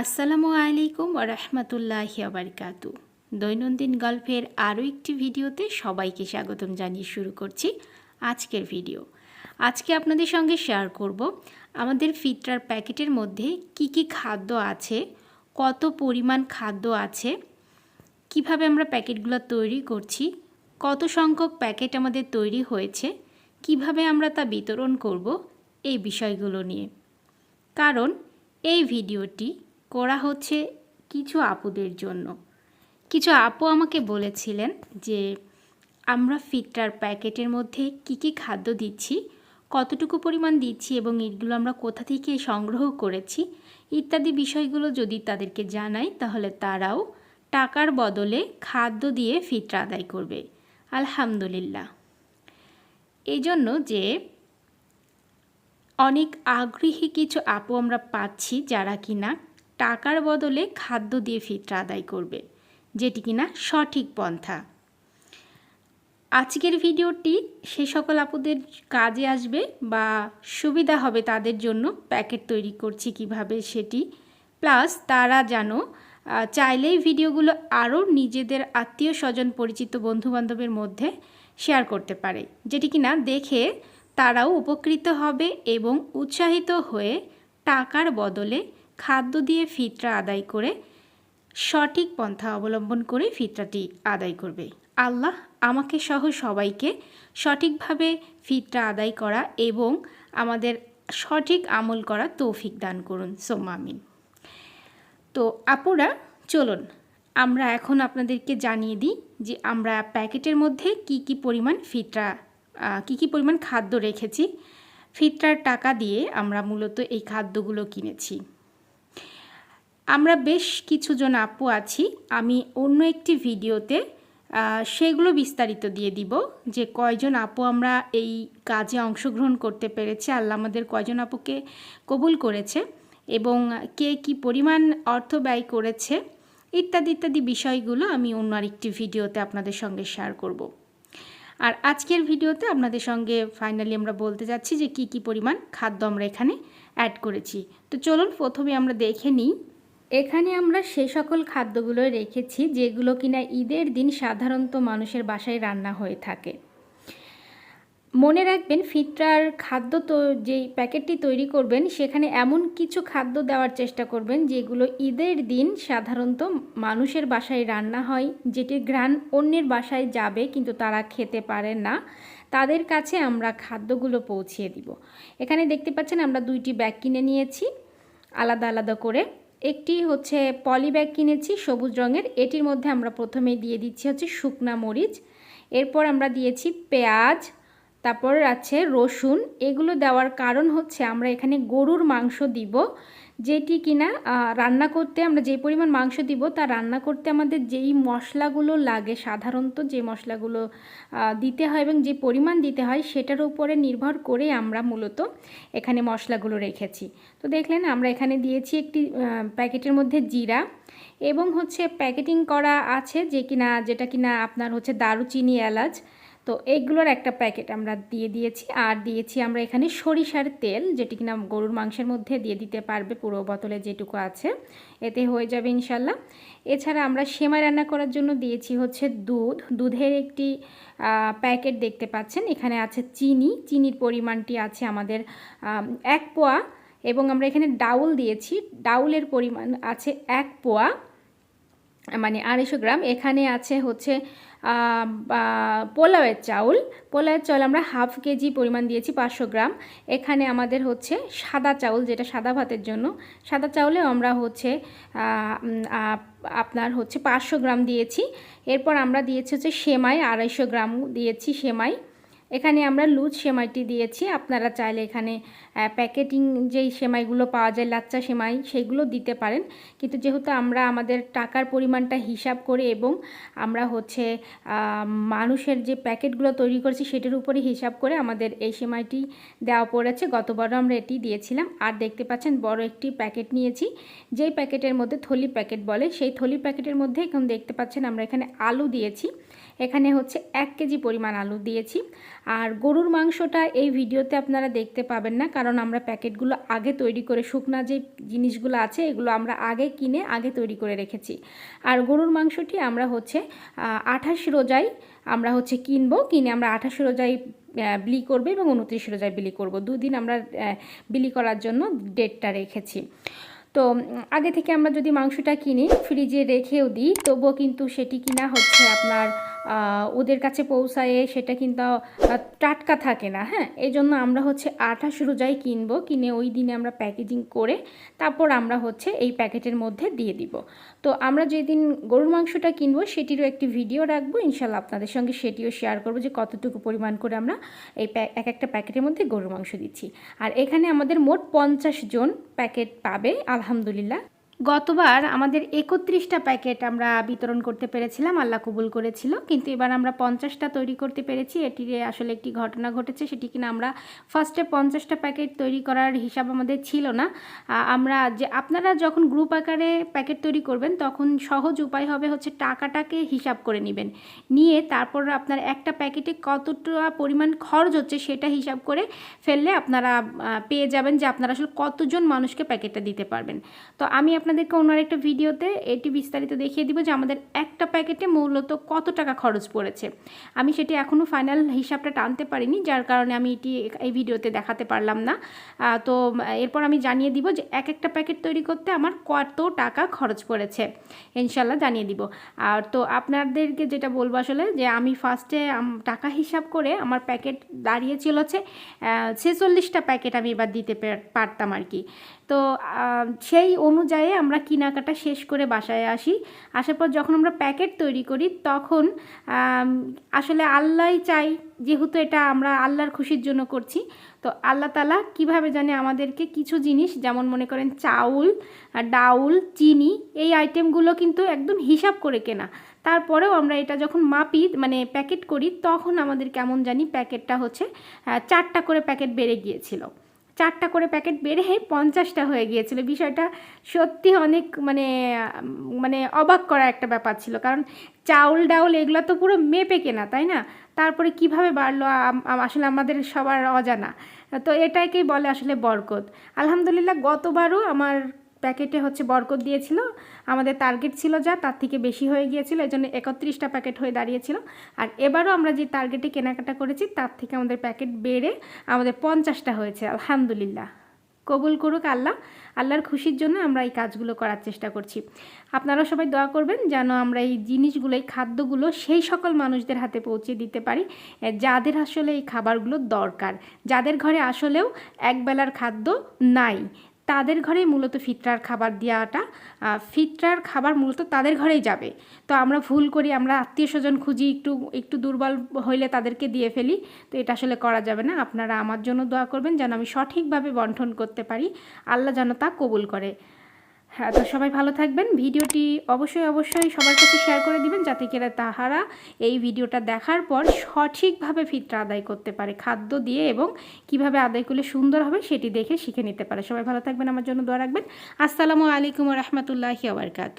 আসসালামু আলাইকুম রহমতুল্লাহ আবরকাতু দৈনন্দিন গল্পের আরও একটি ভিডিওতে সবাইকে স্বাগতম জানিয়ে শুরু করছি আজকের ভিডিও। আজকে আপনাদের সঙ্গে শেয়ার করব আমাদের ফিটরার প্যাকেটের মধ্যে কি কি খাদ্য আছে, কত পরিমাণ খাদ্য আছে, কীভাবে আমরা প্যাকেটগুলো তৈরি করছি, কত সংখ্যক প্যাকেট আমাদের তৈরি হয়েছে, কীভাবে আমরা তা বিতরণ করব, এই বিষয়গুলো নিয়ে। কারণ এই ভিডিওটি করা হচ্ছে কিছু আপুদের জন্য। কিছু আপু আমাকে বলেছিলেন যে, আমরা ফিটটার প্যাকেটের মধ্যে কি কি খাদ্য দিচ্ছি, কতটুকু পরিমাণ দিচ্ছি এবং এগুলো আমরা কোথা থেকে সংগ্রহ করেছি, ইত্যাদি বিষয়গুলো যদি তাদেরকে জানাই তাহলে তারাও টাকার বদলে খাদ্য দিয়ে ফিটরা আদায় করবে। আলহামদুলিল্লাহ। এই জন্য যে, অনেক আগ্রহী কিছু আপু আমরা পাচ্ছি যারা কিনা টাকার বদলে খাদ্য দিয়ে ফিতরা আদায় করবে, যেটি কিনা সঠিক পন্থা। আজকের ভিডিওটি সে সকল আপুদের কাজে আসবে বা সুবিধা হবে তাদের জন্য প্যাকেট তৈরি করছি কীভাবে সেটি। প্লাস তারা যেন চাইলেই ভিডিওগুলো আরও নিজেদের আত্মীয় স্বজন, পরিচিত বন্ধুবান্ধবের মধ্যে শেয়ার করতে পারে, যেটি কিনা দেখে তারাও উপকৃত হবে এবং উৎসাহিত হয়ে টাকার বদলে খাদ্য দিয়ে ফিতরা আদায় করে, সঠিক পন্থা অবলম্বন করে ফিতরাটি আদায় করবে। আল্লাহ আমাকে সহ সবাইকে সঠিকভাবে ফিতরা আদায় করা এবং আমাদের সঠিক আমল করা তৌফিক দান করুন। সোমামিন তো আপুরা, চলুন, আমরা এখন আপনাদেরকে জানিয়ে দিই যে আমরা প্যাকেটের মধ্যে কি কি পরিমাণ ফিতরা কি কি পরিমাণ খাদ্য রেখেছি। ফিতরার টাকা দিয়ে আমরা মূলত এই খাদ্যগুলো কিনেছি। আমরা বেশ কিছুজন আপু আছি, আমি অন্য একটি ভিডিওতে সেগুলো বিস্তারিত দিয়ে দিব, যে কয়জন আপু আমরা এই কাজে অংশগ্রহণ করতে পেরেছি। আল্লাহ আমাদের কয়জন আপুকে কবুল করেছে এবং কে কি পরিমাণ অর্থ ব্যয় করেছে, ইত্যাদি ইত্যাদি বিষয়গুলো আমি অন্য আরেকটি ভিডিওতে আপনাদের সঙ্গে শেয়ার করব। আর আজকের ভিডিওতে আপনাদের সঙ্গে ফাইনালি আমরা বলতে যাচ্ছি যে কি কি পরিমাণ খাদ্য আমরা এখানে অ্যাড করেছি। তো চলুন, প্রথমে আমরা দেখে নিই এখানে আমরা সে সকল খাদ্যগুলো রেখেছি যেগুলো কিনা ঈদের দিন সাধারণত মানুষের বাসায় রান্না হয়ে থাকে। মনে রাখবেন, ফিটরার খাদ্য তো যেই প্যাকেটটি তৈরি করবেন, সেখানে এমন কিছু খাদ্য দেওয়ার চেষ্টা করবেন যেগুলো ঈদের দিন সাধারণত মানুষের বাসায় রান্না হয় যেটির ঘ্রাণ অন্যের বাসায় যাবে কিন্তু তারা খেতে পারে না। তাদের কাছে আমরা খাদ্যগুলো পৌঁছিয়ে দিব। এখানে দেখতে পাচ্ছেন আমরা দুইটি ব্যাগ কিনে নিয়েছি, আলাদা আলাদা করে। একটি হচ্ছে পলি ব্যাগ কিনেছি সবুজ রঙের। এটির মধ্যে আমরা প্রথমে দিয়ে দিচ্ছি হচ্ছে শুকনা মরিচ। এরপর আমরা দিয়েছি পেঁয়াজ তারপর আছে রসুন। এগুলো দেওয়ার কারণ হচ্ছে আমরা এখানে গরুর মাংস দিব, যেটি কিনা রান্না করতে আমরা যে পরিমাণ মাংস দিব তা রান্না করতে আমাদের যেই মশলাগুলো লাগে, সাধারণত যে মশলাগুলো দিতে হয় এবং যে পরিমাণ দিতে হয় সেটার উপরে নির্ভর করে আমরা মূলত এখানে মশলাগুলো রেখেছি। তো দেখলেন আমরা এখানে দিয়েছি একটি প্যাকেটের মধ্যে জিরা এবং হচ্ছে প্যাকেটিং করা আছে যে কিনা, যেটা কিনা আপনার হচ্ছে দারুচিনি এলাচ। তো এইগুলোর একটা প্যাকেট আমরা দিয়ে দিয়েছি। আর দিয়েছি আমরা এখানে সরিষার তেল, যেটি কিনা গরুর মাংসের মধ্যে দিয়ে দিতে পারবে পুরো বোতলে যেটুকু আছে। এতে হয়ে যাবে ইনশাল্লাহ এছাড়া আমরা সেমাই রান্না করার জন্য দিয়েছি হচ্ছে দুধ। দুধের একটি প্যাকেট দেখতে পাচ্ছেন। এখানে আছে চিনি। চিনির পরিমাণটি আছে আমাদের এক পোয়া। এবং আমরা এখানে ডাউল দিয়েছি। ডাউলের পরিমাণ আছে এক পোয়া। মানে আড়াইশো গ্রাম। এখানে আছে হচ্ছে পোলাওয়ের চাউল। পোলাওয়ের চাউল আমরা হাফ কেজি পরিমাণ দিয়েছি, পাঁচশো গ্রাম। এখানে আমাদের হচ্ছে সাদা চাউল, যেটা সাদা ভাতের জন্য। সাদা চাউলে আমরা হচ্ছে আপনার হচ্ছে পাঁচশো গ্রাম দিয়েছি। এরপর আমরা দিয়েছি হচ্ছে সেমাই, আড়াইশো গ্রাম দিয়েছি সেমাই। এখানে আমরা লুজ সেমাইটি দিয়েছি। আপনারা চাইলে এখানে প্যাকেটিং যেই সেমাইগুলো পাওয়া যায়, লাচ্চা সেমাই, সেগুলো দিতে পারেন। কিন্তু যেহেতু আমরা আমাদের টাকার পরিমাণটা হিসাব করে এবং আমরা হচ্ছে মানুষের যে প্যাকেটগুলো তৈরি করেছি, সেটার উপরে হিসাব করে আমাদের এই সেমাইটি দেওয়া পড়েছে। গতবারও আমরা এটি দিয়েছিলাম। আর দেখতে পাচ্ছেন, বড় একটি প্যাকেট নিয়েছি। যেই প্যাকেটের মধ্যে থলি প্যাকেট বলে, সেই থলি প্যাকেটের মধ্যে এখন দেখতে পাচ্ছেন, আমরা এখানে আলু দিয়েছি। এখানে হচ্ছে এক কেজি পরিমাণ আলু দিয়েছি। আর গরুর মাংসটা এই ভিডিওতে আপনারা দেখতে পাবেন না, কারণ আমরা প্যাকেটগুলো আগে তৈরি করে, শুকনা যে জিনিসগুলো আছে, এগুলো আমরা আগে কিনে আগে তৈরি করে রেখেছি। আর গরুর মাংসটি আমরা হচ্ছে আঠাশ রোজাই আমরা হচ্ছে কিনবো, কিনে আমরা আঠাশ রোজাই বিলি করবে এবং উনত্রিশ রোজায় বিলি করব। দুদিন আমরা বিলি করার জন্য ডেটটা রেখেছি। তো আগে থেকে আমরা যদি মাংসটা কিনি, ফ্রিজে রেখেও দিই, তবুও কিন্তু সেটি কিনা হচ্ছে আপনার ওদের কাছে পৌঁছায়ে, সেটা কিন্তু টাটকা থাকে না হ্যাঁ? এই জন্য আমরা হচ্ছে আঠাশ রোজাই কিনবো, কিনে ওই দিনে আমরা প্যাকেজিং করে তারপর আমরা হচ্ছে এই প্যাকেটের মধ্যে দিয়ে দিব। তো আমরা যেদিন গরুর মাংসটা কিনবো, সেটিরও একটি ভিডিও রাখব ইনশাল্লাহ আপনাদের সঙ্গে সেটিও শেয়ার করব যে কতটুকু পরিমাণ করে আমরা এই এক একটা প্যাকেটের মধ্যে গরুর মাংস দিচ্ছি। আর এখানে আমাদের মোট পঞ্চাশ জন প্যাকেট পাবে, আলহামদুলিল্লাহ। গতবার আমাদের একত্রিশটা প্যাকেট আমরা বিতরণ করতে পেরেছিলাম, আল্লাহ কবুল করেছিল। কিন্তু এবার আমরা পঞ্চাশটা তৈরি করতে পেরেছি। এটির আসলে একটি ঘটনা ঘটেছে, সেটি কিনা আমরা ফার্স্টে পঞ্চাশটা প্যাকেট তৈরি করার হিসাব আমাদের ছিল না। আমরা যে, আপনারা যখন গ্রুপ আকারে প্যাকেট তৈরি করবেন, তখন সহজ উপায় হবে হচ্ছে টাকাটাকে হিসাব করে নেবেন। নিয়ে তারপর আপনার একটা প্যাকেটে কতটা পরিমাণ খরচ হচ্ছে সেটা হিসাব করে ফেললে আপনারা পেয়ে যাবেন যে আপনারা আসলে কতজন মানুষকে প্যাকেটটা দিতে পারবেন। তো আমি আপনাদেরকে অন্য একটা ভিডিওতে এটি বিস্তারিত দেখিয়ে দিব যে আমাদের একটা প্যাকেটে মূলত কত টাকা খরচ পড়েছে। আমি সেটি এখনও ফাইনাল হিসাবটা টানতে পারিনি, যার কারণে আমি এটি এই ভিডিওতে দেখাতে পারলাম না। তো, এরপর আমি জানিয়ে দিব যে এক একটা প্যাকেট তৈরি করতে আমার কত টাকা খরচ পড়েছে। ইনশাল্লাহ জানিয়ে দিব। আর তো, আপনাদেরকে যেটা বলব আসলে যে আমি ফার্স্টে টাকা হিসাব করে আমার প্যাকেট দাঁড়িয়েছিল হচ্ছে ছেচল্লিশটা প্যাকেট আমি এবার দিতে পারতাম আর কি। তো সেই অনুযায়ী আমরা কেনাকাটা শেষ করে বাসায় আসি। আসার পর যখন আমরা প্যাকেট তৈরি করি, তখন আসলে আল্লাহ চাই, যেহেতু এটা আমরা আল্লাহর খুশির জন্য করছি। তো আল্লাহ তালা কীভাবে জানে আমাদেরকে কিছু জিনিস, যেমন মনে করেন চাউল, ডাউল, চিনি, এই আইটেমগুলো কিন্তু একদম হিসাব করে কেনা। তারপরেও আমরা এটা যখন মাপি মানে প্যাকেট করি, তখন আমাদের কেমন জানি প্যাকেটটা হচ্ছে চারটা করে প্যাকেট বেড়ে গিয়েছিল। চারটা করে প্যাকেট বেড়ে পঞ্চাশটা হয়ে গিয়েছিল। বিষয়টা সত্যি অনেক মানে মানে অবাক করা একটা ব্যাপার ছিল। কারণ চাউল ডাউল এগুলো তো পুরো মেপে কেনা, তাই না? তারপরে কীভাবে বাড়লো আসলে আমাদের সবার অজানা। তো এটাকেই বলে আসলে বরকত। আলহামদুলিল্লাহ গতবারও আমার প্যাকেটে হচ্ছে বরকত দিয়েছিল। আমাদের টার্গেট ছিল যা, তার থেকে বেশি হয়ে গিয়েছিল এই জন্য একত্রিশটা প্যাকেট হয়ে দাঁড়িয়েছিল। আর এবারও আমরা যে টার্গেটে কেনাকাটা করেছি, তার থেকে আমাদের প্যাকেট বেড়ে আমাদের পঞ্চাশটা হয়েছে, আলহামদুলিল্লাহ। কবুল করুক আল্লাহ, আল্লাহর খুশির জন্য আমরা এই কাজগুলো করার চেষ্টা করছি। আপনারা সবাই দোয়া করবেন যেন আমরা এই জিনিসগুলো, এই খাদ্যগুলো সেই সকল মানুষদের হাতে পৌঁছে দিতে পারি যাদের আসলে এই খাবারগুলো দরকার। যাদের ঘরে আসলেও একবেলার খাদ্য নাই তাদের ঘরে মূলত ফিতরার খাবার দেওয়াটা ফিতরার খাবার মূলত তাদের ঘরেই যাবে। তো আমরা ভুল করি, আমরা আত্মীয় স্বজন খুঁজি একটু একটু দুর্বল হইলে তাদেরকে দিয়ে ফেলি। তো এটা আসলে করা যাবে না। আপনারা আমার জন্য দোয়া করবেন যেন আমি সঠিকভাবে বন্টন করতে পারি। আল্লাহ যেন তা কবুল করে। হ্যাঁ তো সবাই ভালো থাকবেন। ভিডিওটি অবশ্যই অবশ্যই সবার কাছে শেয়ার করে দিবেন যাতে কিনা তাহারা এই ভিডিওটা দেখার পর সঠিকভাবে ফিতরা আদায় করতে পারে খাদ্য দিয়ে এবং কীভাবে আদায় করলে সুন্দর হবে সেটি দেখে শিখে নিতে পারে। সবাই ভালো থাকবেন, আমার জন্য দোয়া রাখবেন। আসসালামু আলাইকুম রহমতুল্লাহি আবরকাতু